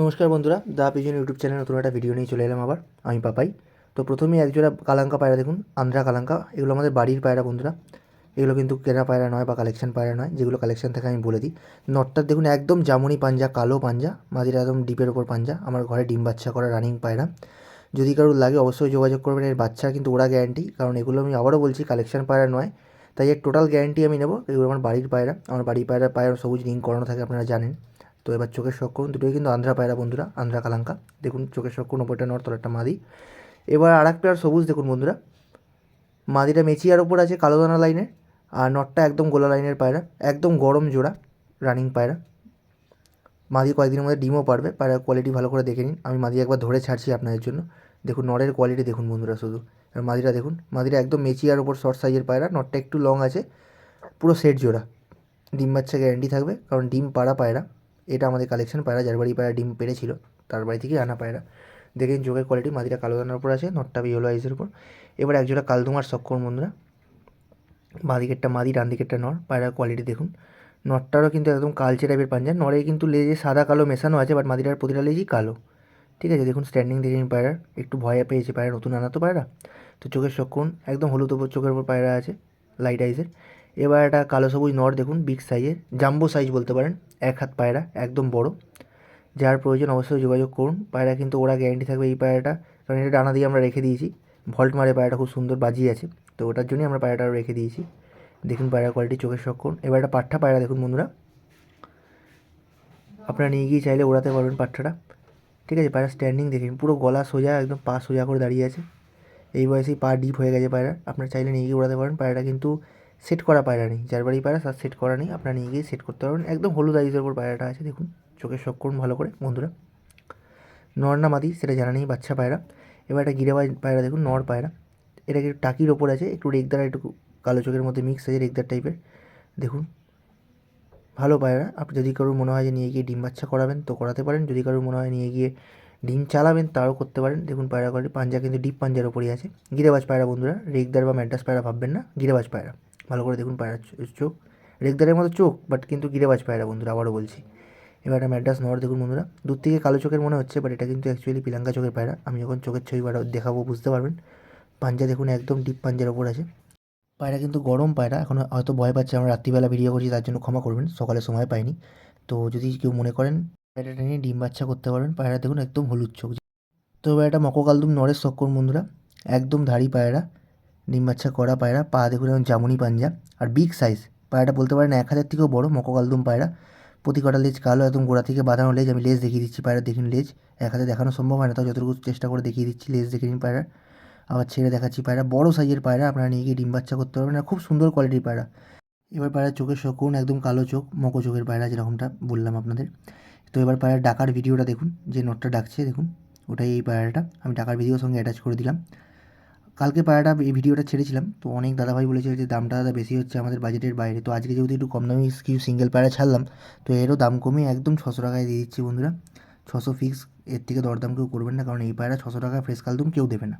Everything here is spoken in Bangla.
নমস্কার বন্ধুরা, দা পিজন ইউটিউব চ্যানেলে নতুন একটা ভিডিও নিয়ে চলে এলাম আবার, আমি পাপাই। তো প্রথমেই একজোড়া কালাঙ্কা পায়রা দেখুন আন্ধ্রা কালাঙ্কা, এগুলো আমাদের বাড়ির পায়রা বন্ধুরা। এগুলো কিন্তু কেনা পায়রা নয় বা কালেকশন পায়রা নয়, যেগুলো কালেকশন থেকে আমি বলে দিই। নটটার দেখুন একদম জামুনি পাঞ্জা, কালো পাঞ্জা মাদির একদম ডিপের ওপর পাঞ্জা, আমার ঘরে ডিম বাচ্চা করা রানিং পায়রা। যদি কারোর লাগে অবশ্যই যোগাযোগ করবেন, এর বাচ্চা কিন্তু ওরা গ্যারান্টি কারণ এগুলো আমি আবারও বলছি কালেকশন পায়রা নয়, তাই এর টোটাল গ্যারান্টি আমি নেব, এগুলো আমার বাড়ির পায়রা, আমার বাড়ির পায়রা পায়রা সবুজ রিং করানো থাকে আপনারা জানেন। তো এবার চোখের শখ করুন। দুটোই কিন্তু আন্ধ্রা পায়রা বন্ধুরা, আন্ধ্রা কালাঙ্কা। দেখুন, চোখের শখ করুন ওপরটা নর তলারটা মাদি। এবার আর এক পেয়ার সবুজ দেখুন বন্ধুরা। মাদিটা মেচিয়ার ওপর আছে কালো দানা লাইনের, আর নটটা একদম গোলা লাইনের পায়রা, একদম গরম জোড়া রানিং পায়রা। মাদি কয়েকদিনের মধ্যে ডিমও পারবে পায়রার কোয়ালিটি ভালো করে দেখে নিন। আমি মাদি একবার ধরে ছাড়ছি আপনাদের জন্য। দেখুন নরের কোয়ালিটি দেখুন বন্ধুরা শুধু। আর মাদিরা দেখুন মাদিরা একদম মেচিয়ার ওপর শর্ট সাইজের পায়রা, নটটা একটু লং আছে, পুরো সেট জোড়া। ডিম বাচ্চা গ্যারান্টি থাকবে, কারণ ডিম পাড়া পায়রা। এটা আমাদের কালেকশন পায়রা যার বাড়ি পায়রা ডিম পেড়েছিল, তার বাড়ি থেকে আনা পায়রা। দেখেন যোগের কোয়ালিটি মাদিরা কালো দানার উপর আছে নটটা ইয়েলো আইসের উপর। এবার একজোড়া কালদুমার সক্ষম বন্ধুরা। বাঁ মাদি ডান দিকেরটা নর, পায়রার কোয়ালিটি দেখুন। নটটারও কিন্তু একদম কালচে টাইপের পাঞ্জা নরে কিন্তু লেজে সাদা, কালো, মেশানো আছে বাট মাদিরার প্রতিটা লেজই কালো। ঠিক আছে, দেখুন স্ট্যান্ডিং দেখে নিন পায়রার, একটু ভয় পেয়েছে পায়রা, নতুন আনা তো পায়রা। তো চোখের শক্ষণ একদম হলুদ ওপর চোখের উপর পায়রা আছে লাইট আইসের এবার একটা কালো সবুজ নর দেখুন বিগ সাইজের জাম্বো সাইজ বলতে পারেন, এক হাত পায়রা, একদম বড়। যার প্রয়োজন অবশ্যই যোগাযোগ করুন, পায়রা কিন্তু ওরা গ্যারেন্টি থাকবে এই পায়রাটা, কারণ এটা ডানা দিয়ে আমরা রেখে দিয়েছি। ভল্ট মারে পায়রাটা খুব সুন্দর বাজিয়ে আছে, তো ওটার জন্যই আমরা পায়রাটা রেখে দিয়েছি। দেখুন পায়রা কোয়ালিটি চোখের শক্ষণ এবার একটা পাঠা পায়রা দেখুন বন্ধুরা। আপনারা নিয়ে গিয়ে চাইলে ওড়াতে পারবেন পাঠাটা ঠিক আছে, পায়রা স্ট্যান্ডিং দেখুন পুরো গলা সোজা, একদম পা সোজা করে দাঁড়িয়ে আছে। এই বয়সেই পা ডিপ হয়ে গেছে পায়রা আপনারা চাইলে নিয়ে গিয়ে ওড়াতে পারেন। পায়রাটা কিন্তু সেট করা পায়রা নেই। যার বাড়ি পায়রা, তার সেট করা নেই। আপনারা নিয়ে গিয়ে সেট করতে পারবেন। একদম হলুদ আইসের উপর পায়রাটা আছে, দেখুন। চোখের শখ করুন ভালো করে, বন্ধুরা। নর না মাদি, সেটা জানা নেই, বাচ্চা পায়রা। এবার একটা গিরে পায়রা, দেখুন, নর পায়রা। এটা একটু টাকির ওপর আছে? একটু রেগদার একটু কালো চোখের মধ্যে মিক্স আছে রেগদার টাইপের দেখুন, ভালো পায়রা। আপনি যদি কারোর মনে হয় যে নিয়ে গিয়ে ডিম বাচ্চা করাবেন, তো করাতে পারেন। যদি কারোর মনে হয় নিয়ে গিয়ে ডিম চালাবেন তাও করতে পারেন। দেখুন, পায়রা কোয়ালিটি পাঞ্জা কিন্তু ডিপ পাঞ্জার ওপরই আছে। গিরেবাজ পায়রা, বন্ধুরা। রেগদার বা ম্যাড্রাস পায়রা ভাববেন না। গিরেবাজ পায়রা। ভালো করে দেখুন পায়রা চোখ। রেগদারের মতো চোখ বাট কিন্তু গিরেবাজ পায়রা বন্ধুরা, আবারও বলছি। এবার ম্যাড্রাস নর দেখুন বন্ধুরা। দূর থেকে কালো চোখের মনে হচ্ছে বাট এটা কিন্তু অ্যাকচুয়ালি পিলাঙ্কা চোখের পায়রা। আমি যখন চোখের ছবি পায়রা দেখাবো, বুঝতে পারবেন। পাঞ্জা দেখুন, একদম ডিপ পাঞ্জার ওপর আছে। পায়রা কিন্তু গরম পায়রা, এখন হয়তো ভয় পাচ্ছে, আমরা রাত্রিবেলা ভিডিও করছি, তার জন্য ক্ষমা করবেন, সকালে সময় পাইনি। তো যদি কেউ মনে করেন, পায়রাটা নিয়ে ডিম বাচ্চা করতে পারবেন, পায়রা দেখুন একদম হলুদ চোখ। তো এবার একটা মককালদুম নরের শক্কর বন্ধুরা, একদম ধাড়ি পায়রা। ডিম বাচ্চা করা পায়রা, পা দেখুন যেমন জামুনি পাঞ্জা আর বিগ সাইজ পায়রাটা বলতে পারেন এক হাজার থেকেও বড়ো মককালদুম পায়রা। প্রতি কটা লেজ কালো, একদম গোড়া থেকে বাঁধানো লেজ, আমি লেজ দেখিয়ে দিচ্ছি পায়রা, দেখুন লেজ। এক হাতে দেখানো সম্ভব হয় না, তাও যতটুকু চেষ্টা করে দেখিয়ে দিচ্ছি, লেজ দেখে নিন পায়রা। আবার ছেড়ে দেখাচ্ছি পায়রা, বড় সাইজের পায়রা, আপনারা নিয়ে গিয়ে ডিম বাচ্চা করতে পারবেন আর খুব সুন্দর কোয়ালিটির পায়রা। এবার পায়রা চোখের শকুন, একদম কালো চোখ, মকো চোখের পায়রা যেরকমটা বললাম আপনাদের। তো এবার পায়রা ডাকার ভিডিওটা দেখুন, যে নোটটা ডাকছে, দেখুন। ওটাই এই পায়রাটা, আমি ডাকার ভিডিওর সঙ্গে অ্যাটাচ করে দিলাম। কালকে পায়রাটা এই ভিডিওটা ছেড়েছিলাম, তো অনেক দাদাভাই বলেছে যে দামটা দাদা বেশি হচ্ছে আমাদের বাজেটের বাইরে। তো আজকে যেহেতু একটু কম দামি কিছু সিঙ্গেল পায়রা ছাড়লাম, তো এরও দাম কমে একদম ছশো টাকায় দিয়ে দিচ্ছি বন্ধুরা। ছশো ফিক্স এর থেকে দরদাম কেউ করবেন না, কারণ এই পায়রা ছশো টাকা ফ্রেশ কালদম কেউ দেবে না।